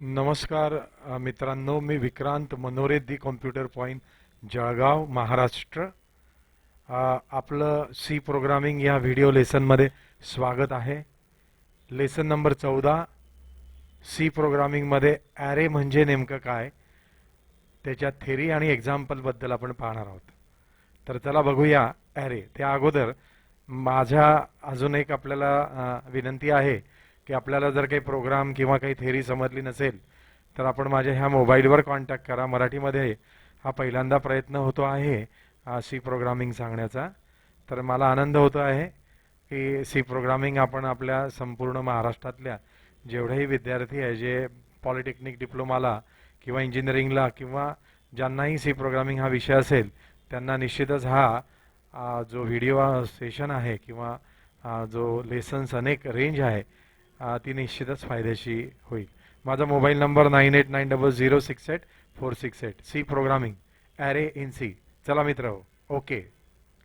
नमस्कार मित्रांनो मी Vikrant Manore the computer point Jalgaon Maharashtra. आपलं सी प्रोग्रामिंग या व्हिडिओ लेसनमध्ये स्वागत आहे. लेसन नंबर चौदा सी प्रोग्रामिंगमध्ये ॲरे म्हणजे नेमकं काय? त्याच्या थेरी आणि एक्झाम्पलबद्दल आपण पाहणार आहोत. तर चला बघूया ॲरे. त्या अगोदर माझ्या अजून एक आपल्याला विनंती आहे की आपल्याला जर काही प्रोग्राम किंवा काही थेरी समजली नसेल तर आपण माझ्या ह्या मोबाईलवर कॉन्टॅक्ट करा. मराठीमध्ये हा पहिल्यांदा प्रयत्न होतो आहे सी प्रोग्रामिंग सांगण्याचा. तर मला आनंद होतो आहे की सी प्रोग्रामिंग आपण आपल्या संपूर्ण महाराष्ट्रातल्या जेवढेही विद्यार्थी आहे जे पॉलिटेक्निक डिप्लोमाला किंवा इंजिनिअरिंगला किंवा ज्यांनाही सी प्रोग्रामिंग हा विषय असेल त्यांना निश्चितच हा जो व्हिडिओ सेशन आहे किंवा जो लेसन्स अनेक रेंज आहे ती निश्चितच फायद्याची होईल. माझा mobile number nine eight nine double zero six eight four six eight. C programming array in C. चला मित्र ओके.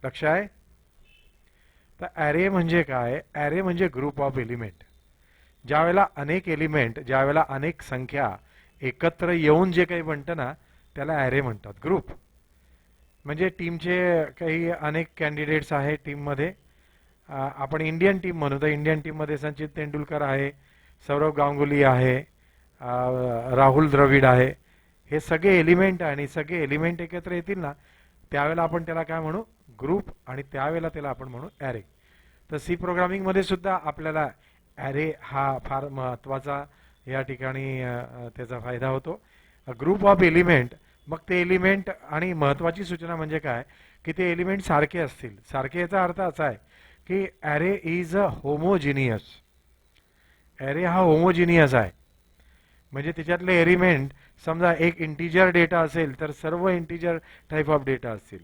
लक्ष आहे? तर ॲरे म्हणजे काय? ॲरे म्हणजे ग्रुप ऑफ एलिमेंट ज्यावेळेला अनेक एलिमेंट ज्यावेळेला अनेक संख्या एकत्र येऊन जे काही म्हणतं ना त्याला ॲरे म्हणतात. ग्रुप म्हणजे टीमचे काही अनेक कॅन्डिडेट्स आहे टीममध्ये आपण इंडियन टीम म्हणू. तर इंडियन टीममध्ये सचिन तेंडुलकर आहे सौरव गांगुली आहे राहुल द्रविड आहे. हे सगळे एलिमेंट आणि सगळे एलिमेंट एकत्र येतील ना त्यावेळेला आपण त्याला काय म्हणू? ग्रुप आणि त्यावेळेला त्याला आपण म्हणू ॲरे तर सी प्रोग्रामिंगमध्ये सुद्धा आपल्याला ॲरे हा फार महत्त्वाचा या ठिकाणी त्याचा फायदा होतो. ग्रुप ऑफ एलिमेंट मग ते एलिमेंट आणि महत्त्वाची सूचना म्हणजे काय? की ते एलिमेंट सारखे असतील. सारखे याचा अर्थ असा आहे की array is a homogeneous. Array हा होमोजिनियस आहे. म्हणजे त्याच्यातले एलिमेंट समजा एक इंटिजर डेटा असेल तर सर्व इंटिजर टाईप ऑफ डेटा असतील.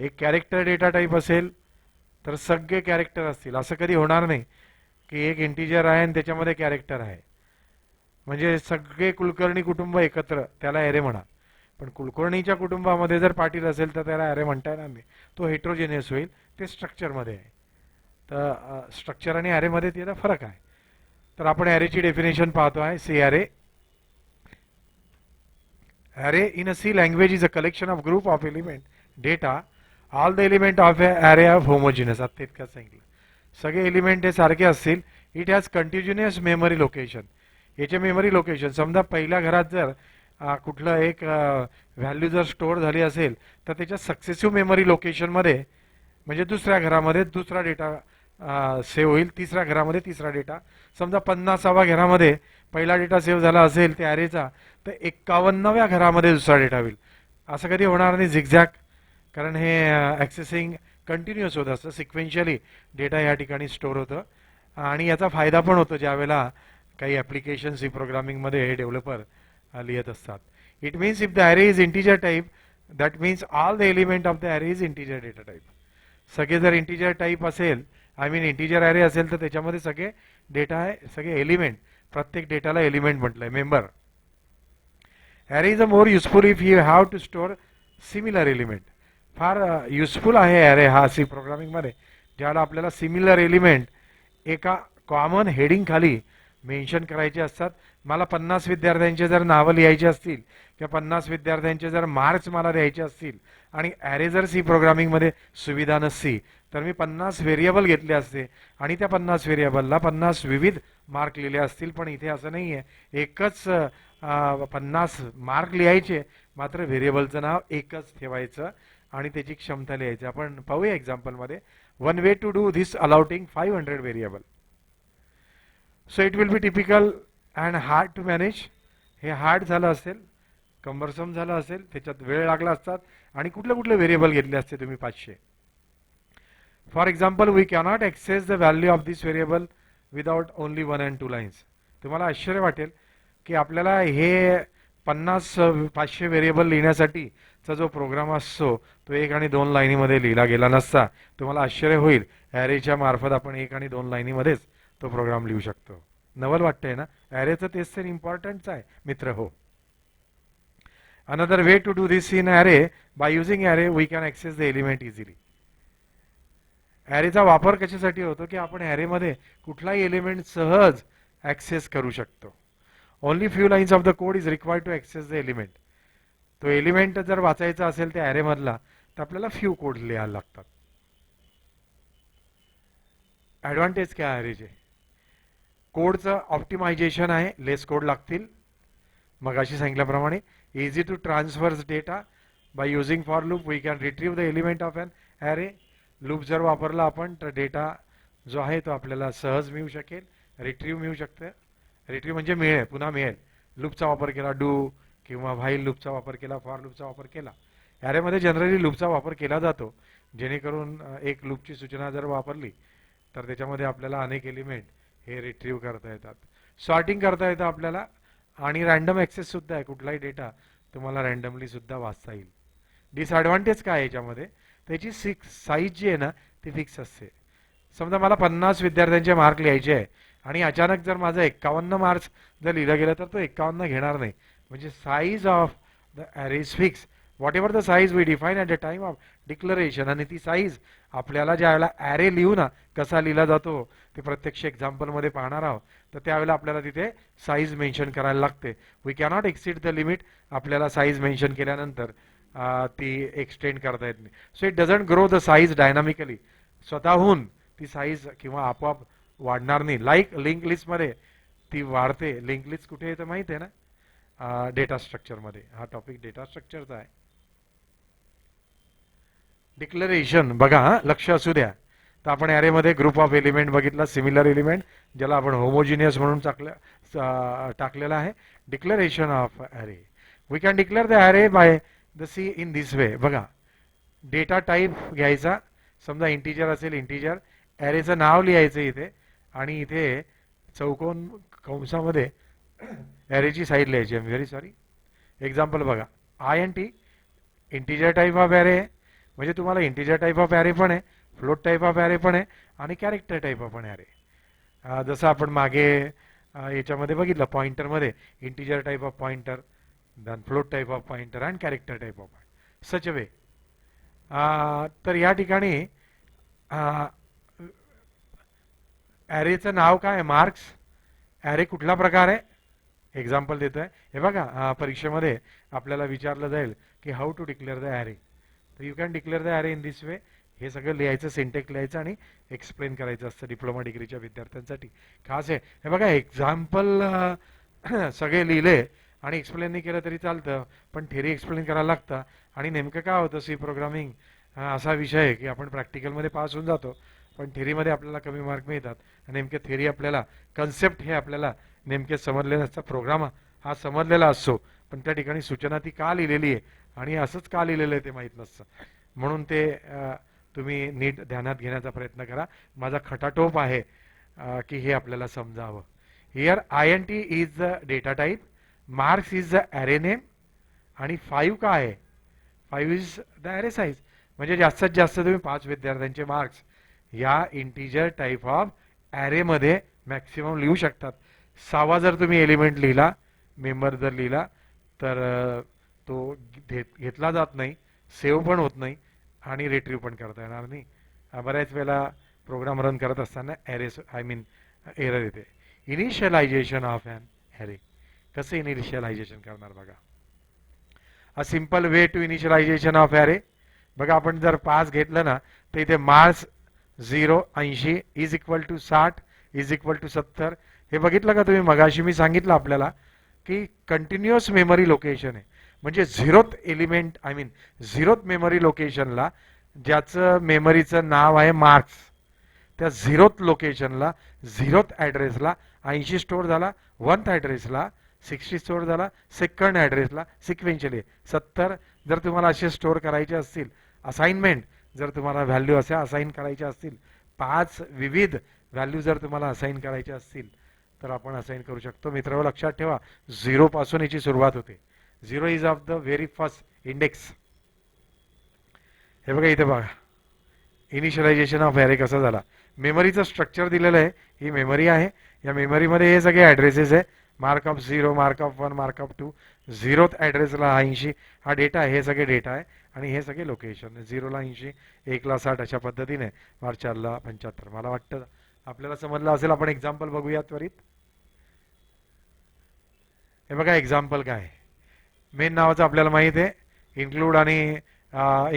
एक कॅरेक्टर डेटा टाईप असेल तर सगळे कॅरेक्टर असतील. असं कधी होणार नाही की एक इंटिजर आहे आणि त्याच्यामध्ये कॅरेक्टर आहे. म्हणजे सगळे कुलकर्णी कुटुंब एकत्र त्याला ॲरे म्हणा. पण कुलकर्णीच्या कुटुंबामध्ये जर पाटील असेल तर त्याला ॲरे म्हणता येणार नाही. तो हेट्रोजेनियस होईल ते स्ट्रक्चरमध्ये आहे. तर स्ट्रक्चर आणि ॲरेमध्ये त्याला फरक आहे. तर आपण ॲरेची डेफिनेशन पाहतो आहे C array array in a C language is a collection of group of element data all the element of a array of homogeneous. आता इतकं सांगितलं. सगळे एलिमेंट हे सारखे असतील. It has continuous memory location याचे मेमरी लोकेशन समजा पहिल्या घरात जर कुठलं एक व्हॅल्यू जर स्टोअर झाली असेल तर त्याच्या सक्सेसिव्ह मेमरी लोकेशनमध्ये म्हणजे दुसऱ्या घरामध्ये दुसरा डेटा सेव्ह होईल. तिसऱ्या घरामध्ये तिसरा डेटा समजा पन्नासावा घरामध्ये पहिला डेटा सेव्ह झाला असेल त्या ॲरेचा तर एक्कावन्नाव्या घरामध्ये दुसरा डेटा होईल. असं कधी होणार नाही झिगझॅक कारण हे ॲक्सेसिंग कंटिन्युअस होत असतं. सिक्वेन्शियली डेटा या ठिकाणी स्टोअर होतं. आणि याचा फायदा पण होतो ज्यावेळेला काही ॲप्लिकेशन सी प्रोग्रामिंगमध्ये हे डेव्हलपर लिहित असतात. It means if the array is integer type that means all the element of the array is integer data type सगळे जर इंटिजर टाईप असेल आय मीन इंटिजर ॲरे असेल तर त्याच्यामध्ये सगळे डेटा आहे सगळे एलिमेंट प्रत्येक डेटाला एलिमेंट म्हटलं आहे member array is a more useful if you have to store similar element फार युजफुल आहे ॲरे हा सी प्रोग्रामिंगमध्ये ज्याला आपल्याला सिमिलर एलिमेंट एका कॉमन हेडिंग खाली मेन्शन करायचे असतात. मला पन्नास विद्यार्थ्यांचे जर नावं लिहायची असतील किंवा पन्नास विद्यार्थ्यांचे जर मार्क्स मला द्यायचे असतील आणि ॲरे जर सी प्रोग्रामिंगमध्ये सुविधा नसती तर मी पन्नास व्हेरिएबल घेतले असते. आणि त्या पन्नास व्हेरिएबलला पन्नास विविध मार्क लिहिले असतील पण इथे असं नाही आहे एकच पन्नास मार्क लिहायचे मात्र व्हेरिएबलचं नाव एकच ठेवायचं आणि त्याची क्षमता लिहायची. आपण पाहूया एक्झाम्पलमध्ये one way to do this allotting five hundred variable so it will be typical and hard to manage हे हार्ड झालं असेल कंबरसम झालं असेल त्याच्यात वेळ लागला असतात. आणि कुठले कुठले व्हेरिएबल घेतले असते तुम्ही पाचशे? For example we cannot access the value of this variable without only one and two lines तुम्हाला आश्चर्य वाटेल की आपल्याला हे पन्नास पाचशे व्हेरिएबल लिहिण्यासाठीचा जो प्रोग्राम असतो तो एक आणि दोन लाईनीमध्ये लिहिला गेला नसता. तुम्हाला आश्चर्य होईल. ॲरेच्या मार्फत आपण एक आणि दोन लाईनीमध्येच तो प्रोग्राम लिहू शकतो. नवल वाटतंय ना? ॲरेचं तेच तर इम्पॉर्टंटच आहे मित्र हो. Another way to do this in array by using array we can access the element easily ॲरेचा वापर कशासाठी होतो की आपण ॲरेमध्ये कुठलाही एलिमेंट सहज ॲक्सेस करू शकतो. Only few lines of the code is required to access the element तो एलिमेंट जर वाचायचा असेल त्या हॅरेमधला तर आपल्याला फ्यू कोड लिहायला लागतात. ॲडव्हान्टेज काय ॲरेचे कोडचं ऑप्टिमायझेशन आहे लेस कोड लागतील. मग अशी सांगितल्याप्रमाणे easy to transfers data by using for loop we can retrieve the element of an array loop जर वापरला आपण तर डेटा जो आहे तो आपल्याला सहज मिळू शकेल रिट्रीव मिळू शकते. रिट्रीव म्हणजे मिळेल पुन्हा मिळेल. लूपचा वापर केला डू किंवा व्हाईल लूपचा वापर केला फॉर लूपचा वापर केला. ॲरेमध्ये जनरली लूपचा वापर केला जातो. जेणेकरून एक लूपची सूचना जर वापरली तर त्याच्यामध्ये आपल्याला अनेक एलिमेंट हे रिट्रीव करता येतात. सॉर्टिंग करता येतं आपल्याला आणि रॅन्डम ॲक्सेससुद्धा आहे. कुठलाही डेटा तुम्हाला रँडमलीसुद्धा वाचता येईल. डिसॲडव्हान्टेज काय याच्यामध्ये? त्याची सिक्स साईज जी आहे ना ती फिक्स असते. समजा मला पन्नास विद्यार्थ्यांचे मार्क लिहायचे आहे आणि अचानक जर माझं एक्कावन्न मार्क्स जर लिहिलं गेलं तर तो एक्कावन्न घेणार नाही. म्हणजे size of the arrays fix what the size we define at the time of declaration आणि ती साईज आपल्याला ज्या वेळेला ॲरे लिहू ना कसा लिहिला जातो ते प्रत्यक्ष एक्झाम्पलमध्ये पाहणार आहोत. तर त्यावेळेला आपल्याला तिथे साईज मेन्शन करायला लागते. We cannot exceed the limit आपल्याला साईज मेन्शन केल्यानंतर ती एक्सटेंड करता येत नाही. So it doesn't grow the size dynamically स्वतःहून ती साईज किंवा आपोआप वाढणार नाही. लाईक लिंक लिस्टमध्ये ती वाढते. लिंक लिस्ट कुठे येतं माहीत आहे ना? डेटा स्ट्रक्चरमध्ये हा टॉपिक डेटा स्ट्रक्चरचा आहे. डिक्लरेशन बघा हा लक्ष असू द्या. तर आपण ॲरेमध्ये ग्रुप ऑफ एलिमेंट बघितला सिमिलर एलिमेंट ज्याला आपण होमोजिनियस म्हणून टाकलं टाकलेला आहे. Declaration of array we can declare the array by the C in this way. बघा डेटा टाईप घ्यायचा. समजा इंटिजर असेल इंटिजर ॲरेचं नाव लिहायचं इथे. आणि इथे चौकोन कंसामध्ये ॲरेची साईड लिहायची. एम व्हेरी सॉरी एक्झाम्पल बघा. I N T integer type of array आहे म्हणजे तुम्हाला इंटिजर टाईप ऑफ ॲरे पण आहे फ्लोट टाईप ऑफ ॲरे पण आहे आणि कॅरेक्टर टाईप ऑफ पण ॲरे जसं आपण मागे याच्यामध्ये बघितलं पॉइंटरमध्ये integer type of pointer then float type of pointer and character type of such way तर या ठिकाणी uh, ॲरेचं नाव काय? आहे मार्क्स ॲरे कुठला प्रकार आहे? एक्झाम्पल देतो आहे हे बघा uh, परीक्षेमध्ये आपल्याला विचारलं जाईल की how to declare the array तर you can declare the array in this way हे सगळं लिहायचं सिंटेक लिहायचं आणि एक्सप्लेन करायचं असतं डिप्लोमा डिग्रीच्या विद्यार्थ्यांसाठी. खास आहे. हे बघा एक्झाम्पल uh, सगळे लिहिले आणि एक्सप्लेन नाही केलं तरी चालतं. पण थेरी एक्सप्लेन करायला लागतं. आणि नेमकं काय होतं सी प्रोग्रामिंग असा विषय आहे की आपण प्रॅक्टिकलमध्ये पास होऊन जातो पण थेरीमध्ये आपल्याला कमी मार्क मिळतात. आणि नेमके थेरी आपल्याला कन्सेप्ट हे आपल्याला नेमके समजले नसतं प्रोग्राम हा समजलेला असतो. पण त्या ठिकाणी सूचना ती का लिहिलेली आहे? आणि असंच का लिहिलेलं आहे ते माहीत नसतं. म्हणून ते तुम्ही नीट ध्यानात घेण्याचा प्रयत्न करा. माझा खटाटोप आहे की हे आपल्याला समजावं. Here I N T is the data type marks is the array name आणि फाईव्ह काय आहे? Five is the array size म्हणजे जास्तीत जास्त तुम्ही पाच विद्यार्थ्यांचे मार्क्स या इंटिजर टाईप ऑफ ॲरेमध्ये मॅक्सिमम लिहू शकतात. सहावा जर तुम्ही एलिमेंट लिहिला मेंबर जर लिहिला तर तो घेत घेतला जात नाही सेव्ह पण होत नाही आणि रिट्रीव पण करता येणार नाही. बऱ्याच वेळेला प्रोग्राम रन करत असताना ॲरेस आय मीन एरर येते. इनिशियलायझेशन ऑफ ॲन ॲरे कसं इनिशियलायझेशन करणार बघा. A simple way to initialization of array बघा आपण जर पास घेतलं ना तर इथे मार्क्स झिरो ऐंशी इज इक्वल टू साठ इज इक्वल टू सत्तर. हे बघितलं का तुम्ही? मगाशी मी सांगितलं आपल्याला की कंटिन्युअस मेमरी लोकेशन आहे. म्हणजे zeroth element I mean zeroth memory लोकेशनला ज्याचं मेमरीचं नाव आहे मार्क्स. त्या झिरोथ लोकेशनला झिरोथ ॲड्रेसला ऐंशी स्टोअर झाला वनथ ॲड्रेसला सिक्स्टी स्टोअर झाला सेकंड ॲड्रेसला सिक्वेन्शियली सत्तर जर तुम्हाला असे स्टोअर करायचे असतील असाइनमेंट जर तुम्हाला व्हॅल्यू असे असाइन करायचे असतील पाच विविध व्हॅल्यू जर तुम्हाला असाइन करायचे असतील तर आपण असाइन करू शकतो. मित्र लक्षात ठेवा झिरोपासून याची सुरुवात होते. Zero is of the very first index हे बघा इथे बघा. इनिशियलायझेशन ऑफ ॲरे कसा झाला? मेमरीचं स्ट्रक्चर दिलेलं आहे. ही मेमरी आहे. या मेमरीमध्ये हे सगळे ॲड्रेसेस आहे. Marks of zero marks of one marks of two zeroth ॲड्रेसला ऐंशी. हा डेटा आहे हे सगळे डेटा आहे. आणि हे सगळे लोकेशन झिरोला ऐंशी एकला साठ अशा पद्धतीने मार्च चारला पंच्याहत्तर. मला वाटतं आपल्याला समजलं असेल आपण एक्झाम्पल बघूया त्वरित. हे बघा एक्झाम्पल काय मेन नावाचं आपल्याला माहीत आहे. इन्क्लूड आणि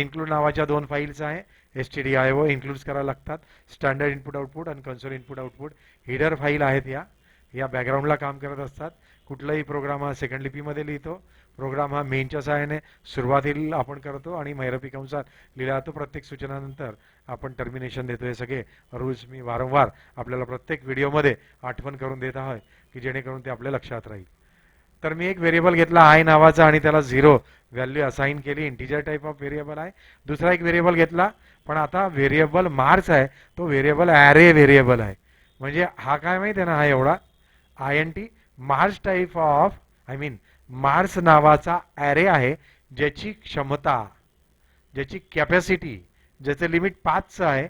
इन्क्लूड नावाच्या दोन फाईल्स आहे. S T D I O includes करायला लागतात. स्टँडर्ड इनपुट आउटपुट आणि console input output header file आहेत या. या बॅकग्राऊंडला काम करत असतात. कुठलाही प्रोग्राम हा सेकंड लिपीमध्ये लिहितो. प्रोग्राम हा मेनच्या सहाय्याने सुरुवातीला आपण करतो आणि मैरपी कंसात लिहिला जातो प्रत्येक सूचनानंतर आपण टर्मिनेशन देतो. हे सगळे रूल्स मी वारंवार आपल्याला प्रत्येक व्हिडिओमध्ये आठवण करून देत आहे की जेणेकरून ते आपल्या लक्षात राहील. तर मी एक व्हेरिएबल घेतला आय नावाचा आणि त्याला झिरो व्हॅल्यू असाइन केली. इंटिजर टाईप ऑफ व्हेरिएबल आहे. दुसरा एक व्हेरिएबल घेतला पण आता व्हेरिएबल मार्क्स आहे. तो व्हेरिएबल ॲरे व्हेरिएबल आहे. म्हणजे हा काय माहिती आहे ना हा एवढा? I N T marks type of I mean marks नावाचा ॲरे आहे ज्याची क्षमता ज्याची कॅपॅसिटी ज्याचं लिमिट पाचचं आहे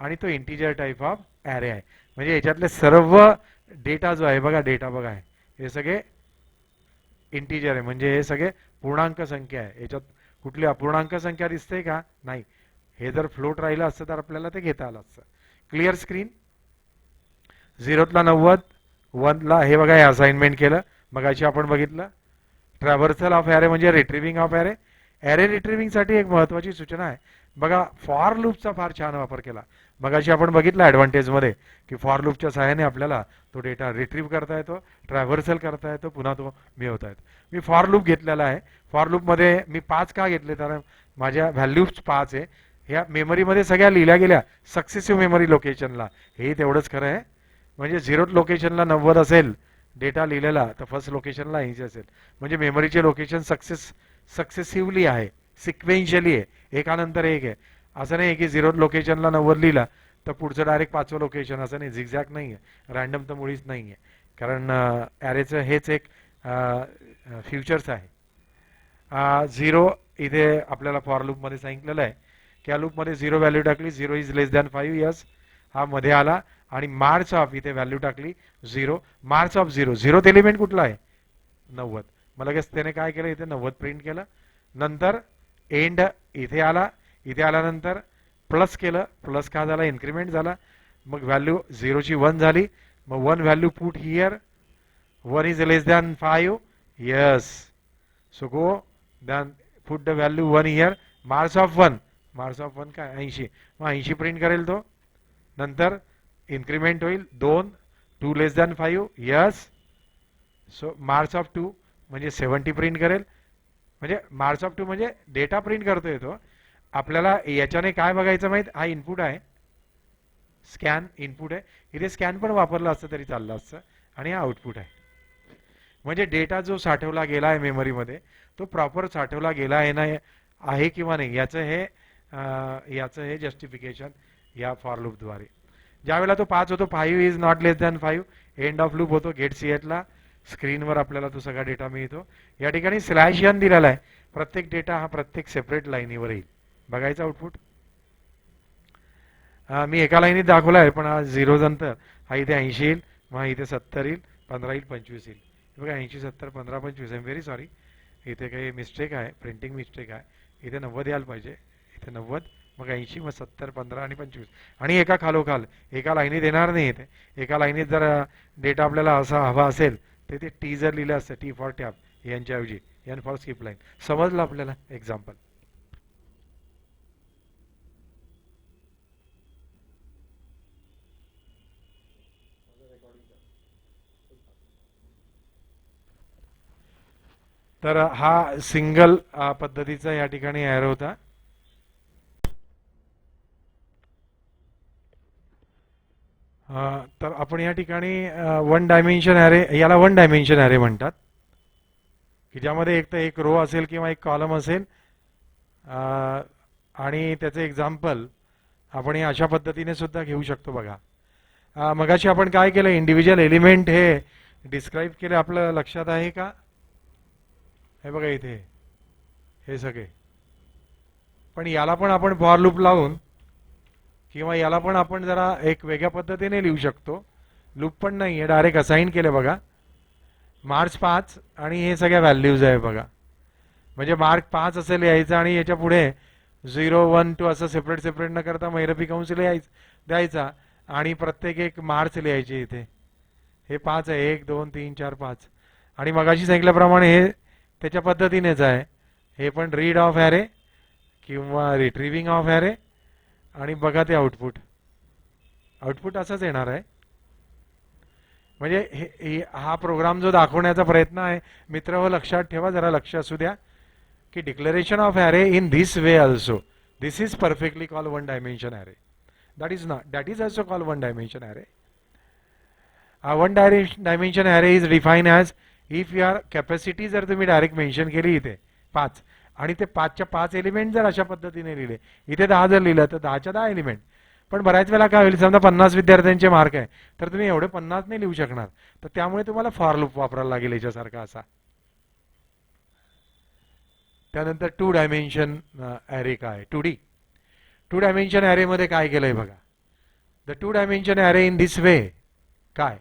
आणि तो इंटिजर टाईप ऑफ ॲरे आहे. म्हणजे याच्यातले सर्व डेटा जो आहे बघा डेटा बघा आहे हे सगळे इंटिजर आहे. म्हणजे हे सगळे पूर्णांक संख्या आहे. याच्यात कुठली अपूर्णांक संख्या दिसते का? नाही. हे जर फ्लोट राहिलं असतं तर आपल्याला ते घेता आलं असतं. क्लिअर स्क्रीन झिरोतला नव्वद वनला हे बघा हे असाइनमेंट केलं. मगाशी आपण बघितलं. ट्रॅव्हर्सल ऑफ ॲरे म्हणजे रिट्रिव्हिंग ऑफ ॲरे ॲरे रिट्रिव्हिंगसाठी एक महत्त्वाची सूचना आहे. बघा फॉर लूपचा फार छान वापर केला. मगाशी आपण बघितलं ॲडव्हान्टेजमध्ये की फॉर लूपच्या सहाय्याने आपल्याला तो डेटा रिट्रीव्ह करता येतो ट्रॅव्हर्सल करता येतो पुन्हा तो मिळवता येतो. मी फॉर लूप घेतलेला आहे. फॉर लूपमध्ये मी पाच का घेतले? तर माझ्या व्हॅल्यूज पाच आहे. ह्या मेमरीमध्ये सगळ्या लिहिल्या गेल्या. सक्सेसिव्ह मेमरी लोकेशनला हे तेवढंच खरं आहे. म्हणजे झिरोथ लोकेशनला नव्वद असेल डेटा लिहिलेला तर फर्स्ट लोकेशनला ऐंशी असेल. म्हणजे मेमरीचे लोकेशन सक्सेस सक्सेसिव्हली आहे सिक्वेन्शियली आहे एकानंतर एक आहे. असं नाही की झिरो लोकेशनला नव्वद लिहिला तर पुढचं डायरेक्ट पाचवं लोकेशन असं नाही झिगझॅक नाही आहे. रॅन्डम तर मुळीच नाही आहे. कारण ॲरेचं हेच एक फ्युचर्स आहे. झिरो इथे आपल्याला फॉर लूपमध्ये सांगितलेलं आहे. की या लूपमध्ये झिरो व्हॅल्यू टाकली zero is less than five yes. हा मध्ये आला आणि मार्च ऑफ इथे व्हॅल्यू टाकली zero marks of zero zeroth element कुठला आहे? नव्वद. मग लगेच त्याने काय केलं? इथे नव्वद प्रिंट केलं. नंतर एंड इथे आला. इथे आल्यानंतर प्लस केलं. प्लस का झाला? इन्क्रीमेंट झाला. मग व्हॅल्यू झिरोची वन झाली. मग one value put here one is less than five yes so go then put the value one here marks of one marks of one काय ऐंशी. मग ऐंशी प्रिंट करेल तो. नंतर इन्क्रीमेंट होईल. दोन two less than five yes so marks of two म्हणजे सेवन्टी प्रिंट करेल. म्हणजे मार्क्स ऑफ टू म्हणजे डेटा प्रिंट करतो येतो आपल्याला याच्याने काय बघायचं माहीत? हा इनपुट आहे. स्कॅन इनपुट आहे. इथे स्कॅन पण वापरलं असतं तरी चाललं असतं. आणि हा आउटपुट आहे. म्हणजे डेटा जो साठवला गेला आहे मेमरीमध्ये तो प्रॉपर साठवला गेला आहे ना आहे किंवा नाही? याचं हे याचं हे जस्टिफिकेशन या फॉर लूपद्वारे ज्यावेळेला तो पाच होतो five is not less than five end of loop होतो गेट सी एटला स्क्रीनवर आपल्याला तो सगळा डेटा मिळतो. या ठिकाणी स्लॅश यन दिलेला आहे. प्रत्येक डेटा हा प्रत्येक सेपरेट लाईनीवर येईल. बघायचं आउटपुट मी एका लाईनीत दाखवला आहे पण हा झिरो नंतर हा इथे ऐंशी येईल. मग इथे सत्तर येईल. पंधरा येईल पंचवीस येईल. बघा ऐंशी सत्तर पंधरा पंचवीस. एम व्हेरी सॉरी इथे काही मिस्टेक आहे. प्रिंटिंग मिस्टेक आहे. इथे नव्वद यायला पाहिजे. इथे नव्वद. मग ऐंशी मग सत्तर पंधरा आणि पंचवीस. आणि एका खालोखाल एका लाईनीत येणार नाही ते एका लाईनीत जर डेटा आपल्याला असा हवा असेल तर ते टी जर लिहिलं असतं टी फॉर टॅप यांच्याऐवजी. एन फॉर स्किप लाईन समजलं आपल्याला? एक्झाम्पल तर हा सिंगल पद्धतीचा या ठिकाणी ॲरो होता. तर आपण या ठिकाणी वन डायमेन्शन ॲरे याला वन डायमेन्शन ॲरे म्हणतात. की ज्यामध्ये एक तर एक रो असेल किंवा एक कॉलम असेल. आणि त्याचं एक्झाम्पल आपण हे अशा पद्धतीने सुद्धा घेऊ शकतो बघा. मगाशी आपण काय केलं? इंडिव्हिज्युअल एलिमेंट हे डिस्क्राईब केले. आपलं लक्षात आहे का? हे बघा इथे. हे सगळे. पण याला पण आपण फॉर लूप लावून किंवा याला पण आपण जरा एक वेगळ्या पद्धतीने लिहू शकतो. लूप पण नाही आहे डायरेक्ट असाईन केलं बघा. मार्च पाच आणि हे सगळ्या व्हॅल्यूज आहे बघा. म्हणजे मार्क पाच असेल यायचं आणि याच्यापुढे झिरो वन टू असं सेपरेट सेपरेट न करता मैरपी कंस लिहायचं द्यायचा आणि प्रत्येक एक मार्च लिहायचे इथे. हे पाच आहे. एक दोन तीन चार पाच. आणि मगाशी सांगितल्याप्रमाणे हे त्याच्या पद्धतीनेच आहे. हे पण रीड ऑफ ॲरे किंवा रिट्रिव्हिंग ऑफ ॲरे आणि बघा ते आउटपुट आउटपुट असंच येणार आहे. म्हणजे हे हा प्रोग्राम जो दाखवण्याचा प्रयत्न आहे मित्र हो लक्षात ठेवा जरा लक्ष असू द्या की declaration of array in this way also this is perfectly call one dimension array that is not that is also call one dimension array one dimension array is define as if you are capacity जर तुम्ही direct mention केली इथे पाच. आणि ते पाचच्या पाच element जर अशा पद्धतीने लिहिले इथे दहा जर लिहिलं तर दहाच्या दहा एलिमेंट पण बऱ्याच वेळा काय होईल समजा पन्नास विद्यार्थ्यांचे मार्क आहे तर तुम्ही एवढे पन्नास नाही लिहू शकणार. तर त्यामुळे तुम्हाला फॉर लूप वापरायला लागेल याच्यासारखा असा. त्यानंतर टू डायमेन्शन ॲरे काय? टू डी टू डायमेन्शन ॲरेमध्ये काय केलंय बघा? The two dimension array in this way काय?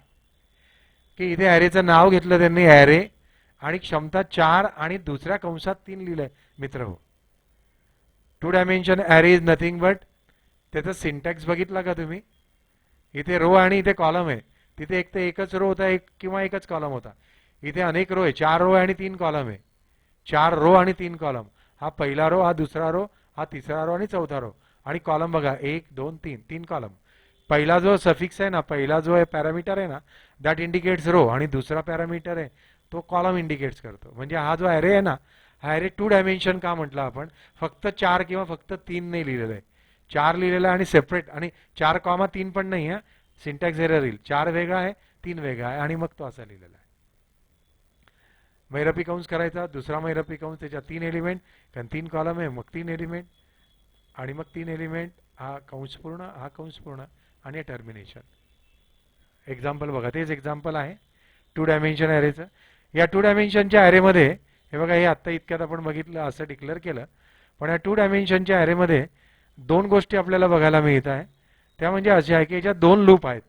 की इथे ॲरेचं नाव घेतलं त्यांनी ॲरे आणि क्षमता चार आणि दुसऱ्या कंसात तीन लिहिलंय मित्र हो. Two dimension array is nothing but त्याचा सिंटॅक्स बघितला का तुम्ही? इथे रो आणि इथे कॉलम आहे. तिथे एक तर एकच रो होता एक किंवा एकच कॉलम होता. इथे अनेक रो आहे. चार रो आणि तीन कॉलम आहे. चार रो आणि तीन कॉलम हा पहिला रो हा दुसरा रो हा तिसरा रो आणि चौथा रो आणि कॉलम बघा एक दोन तीन तीन कॉलम पहिला जो सफिक्स आहे ना पहिला जो आहे पॅरामीटर आहे ना दॅट इंडिकेट्स रो आणि दुसरा पॅरामीटर आहे तो कॉलम इंडिकेट्स करतो. म्हणजे हा जो ॲरे आहे ना हा ॲरे टू डायमेन्शन का म्हटलं आपण? फक्त चार किंवा फक्त तीन नाही लिहिलेलं आहे. चार लिहिलेलं आहे आणि सेपरेट आणि चार कॉमा तीन पण नाही आहे सिंटॅक्स एरर येईल. चार वेगळा आहे तीन वेगळा आहे आणि मग तो असा लिहिलेला आहे. मैरपी कंस करायचा दुसरा मैरपी कंस त्याच्यात तीन एलिमेंट कारण तीन कॉलम आहे मग तीन एलिमेंट आणि मग तीन एलिमेंट हा कंस पूर्ण हा कंस पूर्ण आणि टर्मिनेशन एक्झाम्पल बघा तेच एक्झाम्पल आहे. टू डायमेन्शन ॲरेचं या टू डायमेन्शनच्या ॲरेमध्ये हे बघा हे आत्ता इतक्यात आपण बघितलं असं डिक्लेअर केलं. पण या टू डायमेन्शनच्या ॲरेमध्ये दोन गोष्टी आपल्याला बघायला मिळत आहे. त्या म्हणजे अशा आहे की याच्यात दोन लूप आहेत.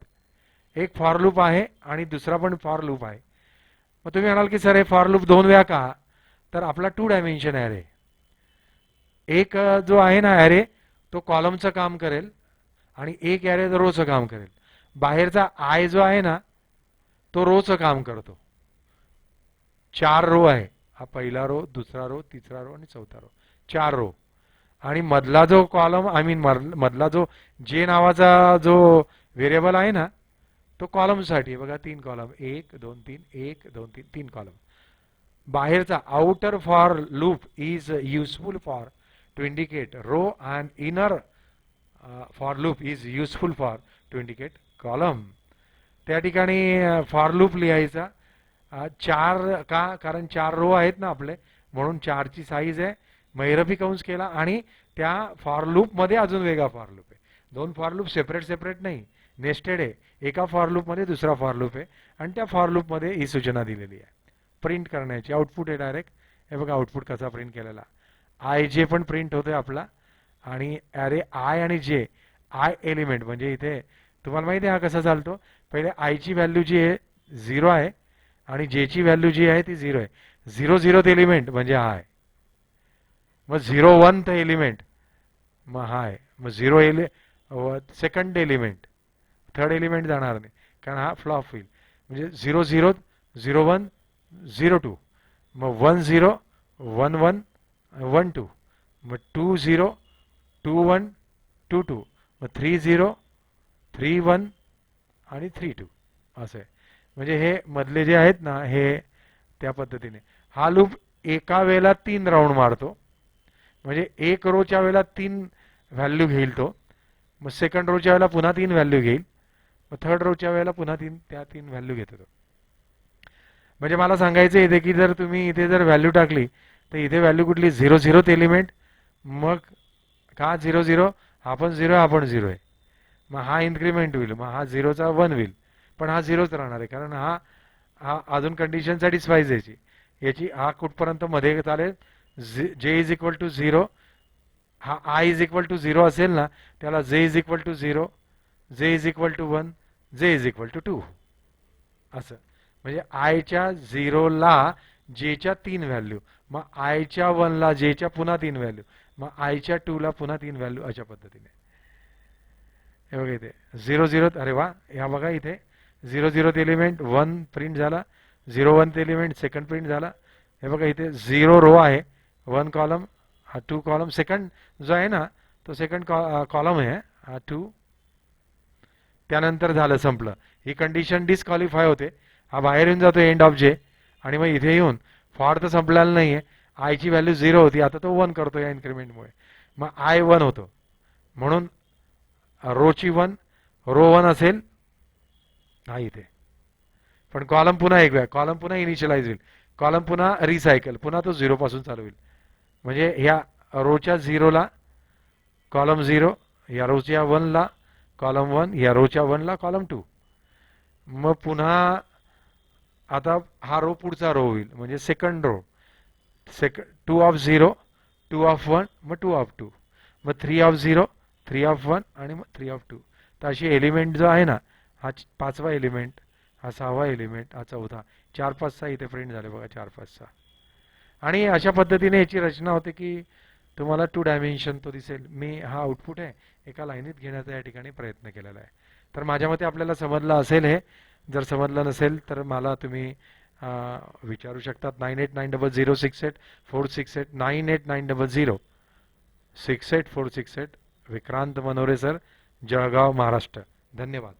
एक फॉर लूप आहे आणि दुसरा पण फॉर लूप आहे. मग तुम्ही म्हणाल की सर हे फॉर लूप दोन वेळा का? तर आपला टू डायमेन्शन ॲरे एक जो आहे ना ॲरे तो कॉलमचं काम करेल आणि एक ॲरे रोचं काम करेल. बाहेरचा आय जो आहे ना तो रोचं काम करतो. चार रो आहे. हा पहिला रो दुसरा रो तिसरा रो आणि चौथा रो. चार रो. आणि मधला जो कॉलम आय मीन मधला जो जे नावाचा जो व्हेरिएबल आहे ना तो कॉलमसाठी बघा तीन कॉलम एक दोन तीन एक दोन तीन तीन कॉलम बाहेरचा outer for loop is useful for to indicate row and inner for loop is useful for to indicate column त्या ठिकाणी uh, फॉर लूप लिहायचा. चार का? कारण चार रो आहेत ना आपले. म्हणून चारची साईज आहे. मैरफी कंस केला आणि त्या फॉर लूपमध्ये अजून वेगळा फॉर लूप आहे. दोन फॉर लूप सेपरेट सेपरेट नाही. नेस्टेड आहे. एका फॉर लूपमध्ये दुसरा फॉर लूप आहे. आणि त्या फॉर लूपमध्ये ही सूचना दिलेली आहे. प्रिंट करण्याची. आउटपुट आहे डायरेक्ट हे बघा आउटपुट कसा प्रिंट केलेला. आय जे पण प्रिंट होतोय आपला. आणि अरे आय आणि जे आय एलिमेंट म्हणजे इथे तुम्हाला माहिती आहे हा कसा चालतो? पहिले आयची व्हॅल्यू जी आहे झिरो आहे. आणि जेची व्हॅल्यू जी आहे ती झिरो आहे. झिरो झिरोथ एलिमेंट म्हणजे हा आहे मग झिरो वनथ एलिमेंट मग हा आहे मग झिरो एलि सेकंड एलिमेंट थर्ड एलिमेंट जाणार नाही. कारण हा फ्लॉप होईल. म्हणजे zero zero zero one zero two मग one zero one one one two मग two zero two one two two मग थ्री झिरो थ्री वन आणि थ्री टू असं आहे. म्हणजे हे मधले जे आहेत ना हे त्या पद्धतीने. हा लूप एका वेळेला तीन राऊंड मारतो. म्हणजे एक रोच्या वेळेला तीन व्हॅल्यू घेईल तो. मग सेकंड रोच्या वेळेला पुन्हा तीन व्हॅल्यू घेईल. मग थर्ड रोच्या वेळेला पुन्हा तीन त्या तीन व्हॅल्यू घेतो तो. म्हणजे मला सांगायचं इथे की जर तुम्ही इथे जर व्हॅल्यू टाकली तर इथे व्हॅल्यू कुठली? झिरो झिरोत एलिमेंट मग का झिरो झिरो आपण झिरो आहे आपण झिरो आहे. मग हा इन्क्रीमेंट होईल. मग हा झिरोचा वन होईल. पण हा झिरोच राहणार आहे. कारण हा हा अजून कंडिशन सॅटिस्फाईज याची. याची हा कुठपर्यंत मध्ये चालेल? J is equal to zero हा I is equal to zero असेल ना त्याला J is equal to zero J is equal to one J is equal to two असं. म्हणजे आयच्या झिरोला जेच्या तीन व्हॅल्यू मग आयच्या वनला जेच्या पुन्हा तीन व्हॅल्यू मग आयच्या टूला पुन्हा तीन व्हॅल्यू अशा पद्धतीने. हे बघा इथे. झिरो झिरो अरे वा ह्या बघा इथे. झिरो झिरो ते एलिमेंट वन प्रिंट झाला झिरो वन ते एलिमेंट सेकंड प्रिंट झाला हे बघा इथे झिरो रो आहे. वन कॉलम हा टू कॉलम सेकंड जो आहे ना तो सेकंड कॉलम आहे. हा टू त्यानंतर झालं संपलं. ही कंडिशन डिस्क्वालिफाय होते. हा बाहेर येऊन जातो एंड ऑफ जे आणि मग इथे येऊन फॉर तर संपलेला नाही आहे आयची व्हॅल्यू झिरो होती. आता तो वन करतो या इन्क्रीमेंटमुळे मग आय वन होतो. म्हणून रोची वन रो वन असेल हा इथे पण कॉलम पुन्हा एक वेळा कॉलम पुन्हा इनिशियलाइज होईल. कॉलम पुन्हा रिसायकल पुन्हा तो झिरोपासून चालू होईल. म्हणजे ह्या रोच्या झिरोला कॉलम झिरो या रोच्या वनला कॉलम वन या रोच्या वनला कॉलम टू मग पुन्हा आता हा रो पुढचा रो होईल. म्हणजे second row sec two of zero two of one मग टू ऑफ टू मग three of zero three of one आणि मग थ्री ऑफ टू तर अशी एलिमेंट जो आहे ना हा च- पाचवा एलिमेंट हा सहावा एलिमेंट हा चौथा. चार पाच सहा इथे प्रिंट झाले बघा चार पाच सहा. आणि अशा पद्धतीने याची रचना होते की तुम्हाला टू डायमेन्शन तो दिसेल. मी हा आउटपुट आहे एका लाईनीत घेण्याचा या ठिकाणी प्रयत्न केलेला आहे. तर माझ्या मते आपल्याला समजलं असेल हे. जर समजलं नसेल तर मला तुम्ही विचारू शकतात. Nine eight nine double zero six eight four six eight nine eight nine double zero six eight four six eight Vikrant Manore sir Jalgaon Maharashtra. धन्यवाद.